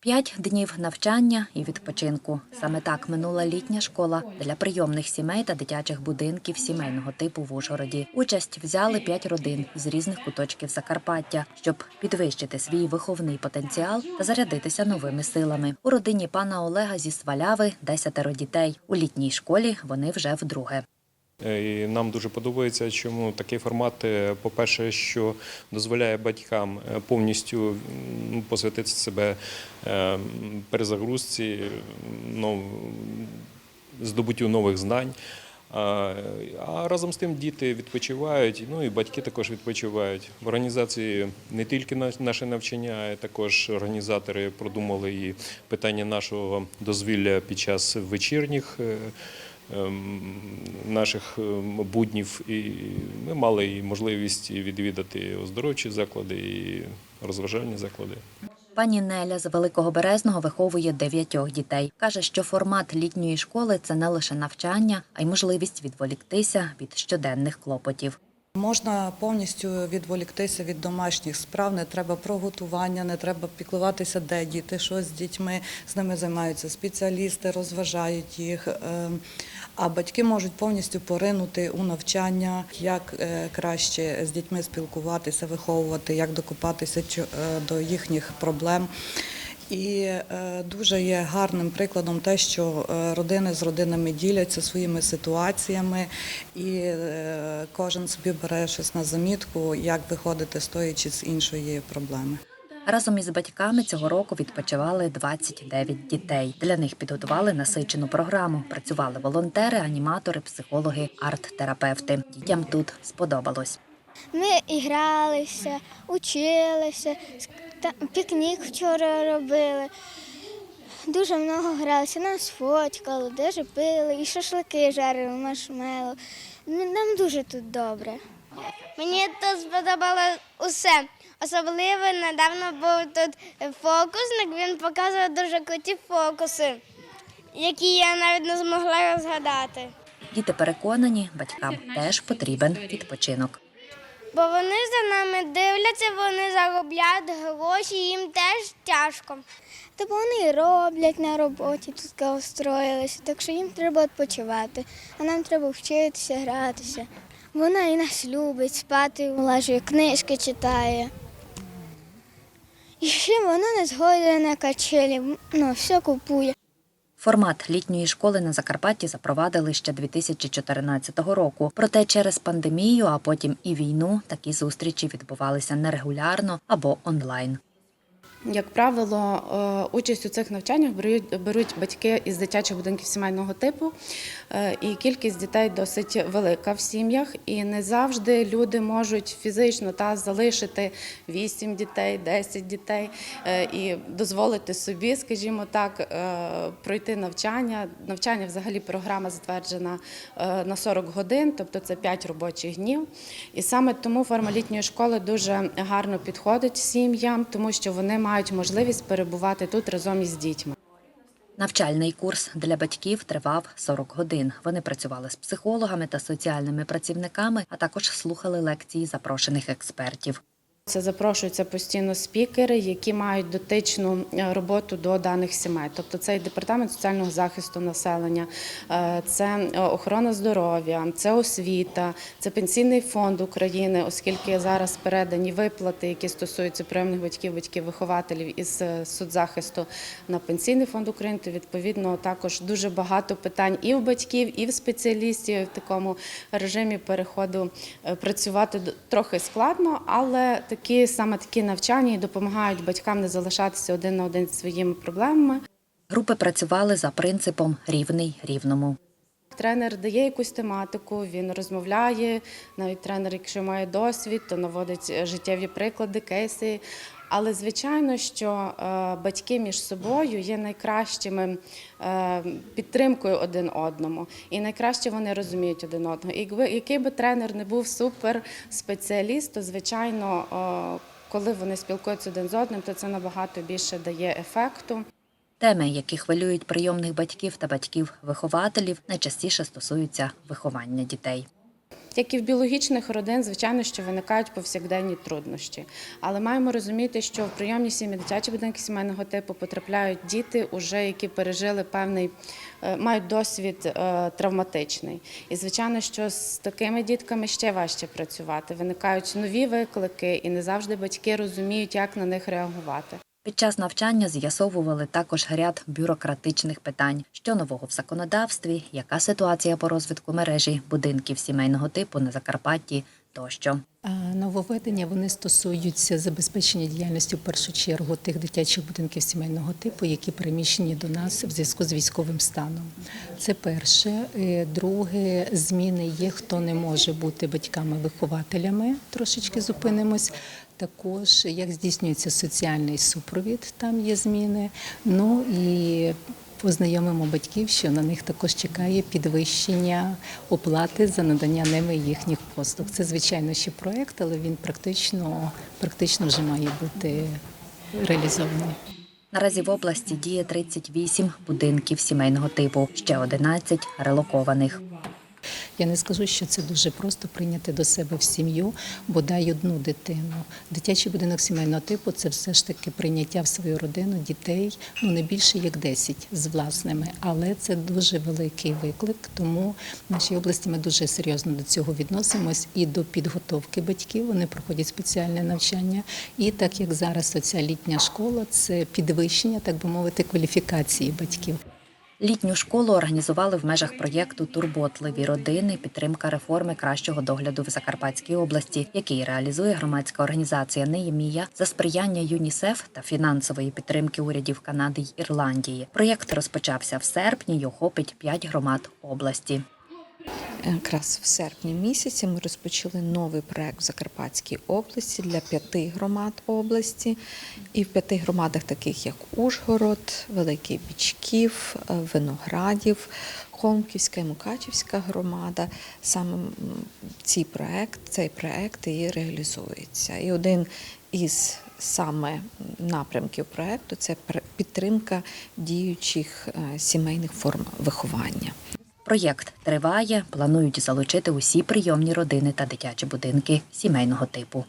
П'ять днів навчання і відпочинку. Саме так минула літня школа для прийомних сімей та дитячих будинків сімейного типу в Ужгороді. Участь взяли п'ять родин з різних куточків Закарпаття, щоб підвищити свій виховний потенціал та зарядитися новими силами. У родині пана Олега зі Сваляви десятеро дітей. У літній школі вони вже вдруге. Е, І нам дуже подобається, чому такий формат, по-перше, що дозволяє батькам е, повністю посвятити себе е, перезагрузці, здобуттю нових знань. А разом з тим діти відпочивають, ну і батьки також відпочивають. В організації не тільки на- наше навчання, а також організатори продумали і питання нашого дозвілля під час вечірніх наших ем, буднів. І ми мали і можливість відвідати оздоровчі заклади і розважальні заклади. Пані Неля з Великого Березного виховує дев'ятьох дітей. Каже, що формат літньої школи це не лише навчання, а й можливість відволіктися від щоденних клопотів. Можна повністю відволіктися від домашніх справ, не треба про готування, не треба піклуватися, де діти, що з дітьми, з ними займаються спеціалісти, розважають їх. Е, А батьки можуть повністю поринути у навчання, як е, краще з дітьми спілкуватися, виховувати, як докопатися е, до їхніх проблем. І е, дуже є гарним прикладом те, що е, родини з родинами діляться своїми ситуаціями, і е, кожен собі бере щось на замітку, як виходити з тої чи з іншої проблеми. Разом із батьками цього року відпочивали 29 дітей. Для них підготували насичену програму. Працювали волонтери, аніматори, психологи, арт-терапевти. Дітям тут сподобалось. Ми ігралися, училися, ск- та- пікнік вчора робили. Дуже много гралися, нас фоткали, дуже пили, і шашлики жарили, маршмело. Нам дуже тут добре. Мені тут сподобалося усе. Особливо недавно був тут фокусник, він показував дуже круті фокуси, які я навіть не змогла згадати. Діти переконані, батькам теж потрібен відпочинок. Бо вони за нами дивляться, вони заробляють гроші, їм теж тяжко. Тобто вони роблять на роботі, тут устроїлися, так що їм треба відпочивати, а нам треба вчитися, гратися. Вона і нас любить, спати влажує, книжки читає. І ще вона не згодила на качелі, ну, все купує. Формат літньої школи на Закарпатті запровадили ще 2014 року. Проте через пандемію, а потім і війну, такі зустрічі відбувалися нерегулярно або онлайн. Як правило, е, участь у цих навчаннях беруть, батьки із дитячих будинків сімейного типу, е, і кількість дітей досить велика в сім'ях. І не завжди люди можуть фізично та залишити 8 дітей, 10 дітей е, і дозволити собі, скажімо так, пройти навчання. Навчання, взагалі, програма затверджена на 40 годин, тобто це 5 робочих днів. І саме тому форма літньої школи дуже гарно підходить сім'ям, тому що вони мають можливість перебувати тут разом із дітьми. Навчальний курс для батьків тривав 40 годин. Вони працювали з психологами та соціальними працівниками, а також слухали лекції запрошених експертів. Це запрошуються постійно спікери, які мають дотичну е, роботу до даних сімей. Тобто це і департамент соціального захисту населення, е, це е, охорона здоров'я, це освіта, це пенсійний фонд України, оскільки зараз передані виплати, які стосуються прийомних батьків, батьків-вихователів із соцзахисту на пенсійний фонд України. То відповідно також дуже багато питань і в батьків, і в спеціалістів в такому режимі переходу працювати трохи складно, але такі саме такі навчання і допомагають батькам не залишатися один на один зі своїми проблемами. Групи працювали за принципом рівний рівному. Тренер дає якусь тематику, він розмовляє. Навіть тренер, якщо має досвід, то наводить життєві приклади, кейси. Але звичайно, що е, батьки між собою є найкращими е, підтримкою один одному, і найкраще вони розуміють один одного. І який би тренер не був супер спеціаліст, то звичайно, е, коли вони спілкуються один з одним, то це набагато більше дає ефекту. Теми, які хвилюють прийомних батьків та батьків-вихователів, найчастіше стосуються виховання дітей. Як і в біологічних родин, звичайно, що виникають повсякденні труднощі. Але маємо розуміти, що в прийомні сім'ї дитячі будинки сімейного типу потрапляють діти, уже які пережили певний, е, мають досвід е, травматичний. І звичайно, що з такими дітками ще важче працювати. Виникають нові виклики, і не завжди батьки розуміють, як на них реагувати. Під час навчання з'ясовували також ряд бюрократичних питань, що нового в законодавстві, яка ситуація по розвитку мережі будинків сімейного типу на Закарпатті тощо. Нововведення вони стосуються забезпечення діяльності в першу чергу тих дитячих будинків сімейного типу, які переміщені до нас в зв'язку з військовим станом. Це перше. Е, Друге, зміни є, хто не може бути батьками-вихователями. Трошечки зупинимось. Також як здійснюється соціальний супровід, там є зміни. Ну і Познайомимо батьків, що на них також чекає підвищення оплати за надання ними їхніх послуг. Це звичайно ще проект, але він практично, практично вже має бути реалізований. Наразі в області діє 38 будинків сімейного типу, ще 11 релокованих. Я не скажу, що це дуже просто прийняти до себе в сім'ю бодай одну дитину. Дитячий будинок сімейного типу це все ж таки прийняття в свою родину дітей, ну не більше як 10 з власними, але це дуже великий виклик. Тому в нашій області ми дуже серйозно до цього відносимось і до підготовки батьків. Вони проходять спеціальне навчання. І так як зараз оця літня школа, це підвищення, так би мовити, кваліфікації батьків. Літню школу організували в межах проєкту Турботливі родини підтримка реформи кращого догляду в Закарпатській області, який реалізує громадська організація Неємія за сприяння ЮНІСЕФ та фінансової підтримки урядів Канади й Ірландії. Проєкт розпочався в серпні й охопить п'ять громад області. Якраз в серпні місяці ми розпочали новий проект в Закарпатській області для п'яти громад області. І в п'яти громадах, таких як Ужгород, Великий Бічків, Виноградів, Холмківська і Мукачівська громада. Саме ці проект, цей проект і реалізується. І один із саме напрямків проекту це підтримка діючих е, сімейних форм виховання. Проєкт триває. Планують залучити усі прийомні родини та дитячі будинки сімейного типу.